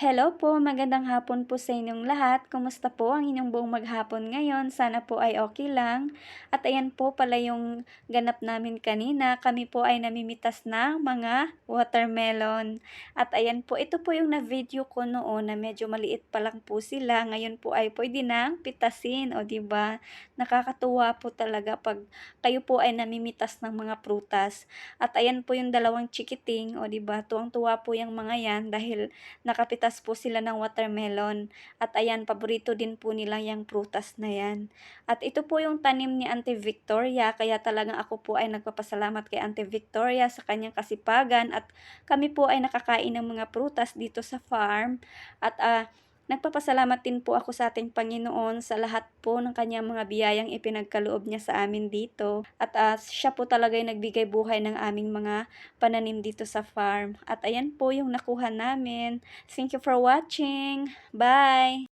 Hello po, magandang hapon po sa inyong lahat. Kumusta po ang inyong buong maghapon ngayon? Sana po ay okay lang. At ayan po pala yung ganap namin kanina. Kami po ay namimitas ng mga watermelon. At ayan po, ito po yung na-video ko noon na medyo maliit pa lang po sila. Ngayon po ay pwede nang pitasin. O ba diba? Nakakatuwa po talaga pag kayo po ay namimitas ng mga prutas. At ayan po yung dalawang chikiting. O ba diba? Tuwang-tuwa po yung mga yan dahil nakapitas prutas po sila ng watermelon. At ayan, paborito din po nila yung prutas na yan. At ito po yung tanim ni Auntie Victoria, kaya talagang ako po ay nagpapasalamat kay Auntie Victoria sa kanyang kasipagan at kami po ay nakakain ng mga prutas dito sa farm. At uh, Nagpapasalamat din po ako sa ating Panginoon sa lahat po ng kanyang mga biyayang ipinagkaloob niya sa amin dito. At uh, siya po talaga yung nagbigay buhay ng aming mga pananim dito sa farm. At ayan po yung nakuha namin. Thank you for watching. Bye!